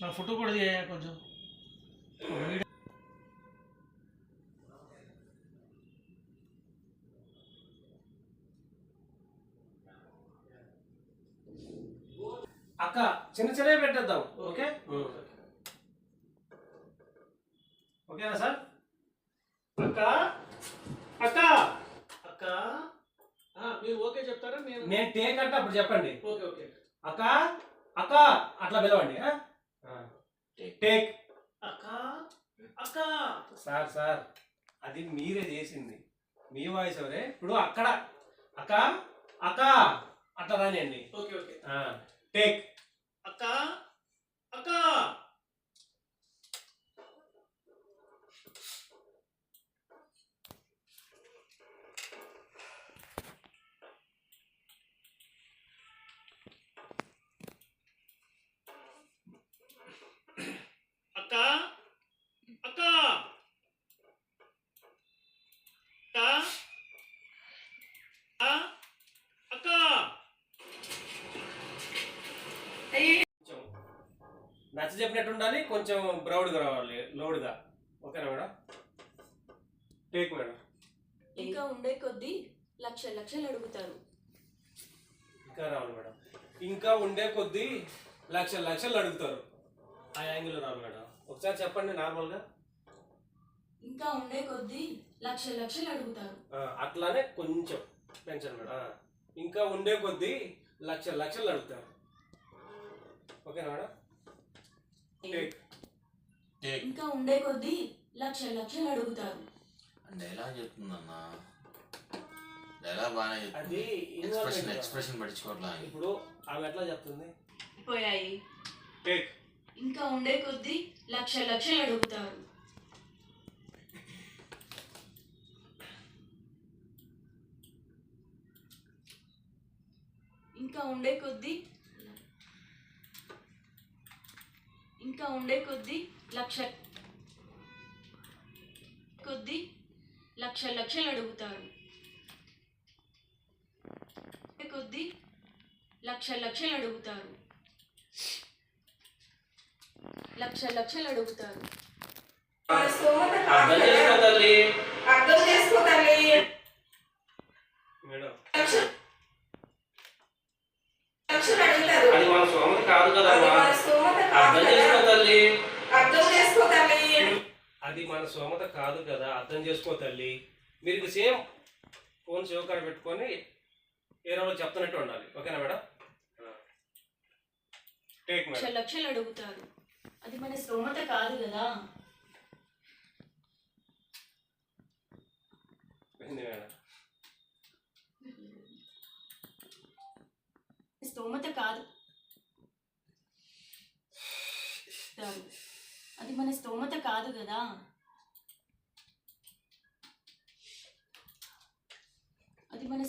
నా ఫోటో కూడా చేయ కొంచెం. అక్క చిన్న చిన్నవి పెట్టేద్దాం ఓకే? ఓకేనా సార్? అక్క అక్క! అక్క ఆ, మీరు ఓకే చెప్తారా? నేను నేను టేక్ అంటే అప్పుడు చెప్పండి. Okay okay. అక్క అక్క అట్లా పిలవండి. టేక్ అక్క అక్క. సార్ సార్ అది మీరే చేసింది. మీ వాయిస్ ఎవరే? ఇప్పుడు అక్కడ. అక్క అక్క. అట్లా రానియండి. Okay okay. టేక్ అక్క అక్క అక్క అక్క అక్క ఆ? అక్క కొంచెం నచ్చ చెప్పినట్టు ఉండాలి కొంచెం బ్రౌడ్గా రావాలి లోడ్గా. ఓకేనా మేడం? Take madam. ఇంకా ఉండే కొద్దీ లక్ష లక్షలు అడుగుతారు. ఇంకా రావాలి మేడం. ఇంకా ఉండే కొద్దీ లక్షల లక్షలు అడుగుతారు. ఆ యాంగిల్ రావాలి మేడం. ఒకసారి చెప్పండి నార్మల్గా. ఇంకా ఉండే కొద్దీ లక్ష లక్షలు అడుగుతారు. అట్లానే కొంచెం పెంచండి మేడం. ఇంకా ఉండే కొద్దీ లక్ష లక్షలు అడుగుతారు. ఓకేనా మేడం? ఇంకా ఉండే కొద్దీ లక్ష లక్షలు అడుగుతారు. డైలాగ్ చెప్తుందన్నా? డైలాగ్ బాగానే అది చెప్తుంది involvement ఎక్స్ప్రెషన్. ఎక్స్ప్రెషన్ పట్టించుకోవట్లా ఇప్పుడు ఆమె ఎట్లా చెప్తుంది? పోయాయి. ఇంకా ఉండే కొద్దీ లక్ష లక్షలు అడుగుతారు. ఇంకా ఉండే కొద్దీ ఇంకా ఉండే కొద్దీ లక్ష కొద్దీ లక్ష లక్షలు అడుగుతారు. కొద్దీ లక్ష లక్షలు అడుగుతారు. లక్ష లక్షలు అడుగుతారు. అర్థం చేసుకో. తల్లి. అర్థం చేసుకో తల్లి మేడం లక్ష- లక్షలు అడుగుతారు అది మన సోమత కాదు అది కదమ్మా మన స్తోమత కాదు అర్థం కదా. చేసుకో తల్లి. అర్థం చేసుకో తల్లి. అది మన సోమత కాదు కదా అర్థం చేసుకో తల్లి. మీరు సేమ్ ఫోన్ శివకాడ పెట్టుకొని ఏ రోజు చెప్తున్నట్టు ఉండాలి. ఓకేనా మేడం? టేక్ మేడం లక్షలు అడుగుతారు. అది మన స్తోమత కాదు కదా. స్తోమత కాదు. కాదు. అది మన స్తోమత కాదు కదా అది మన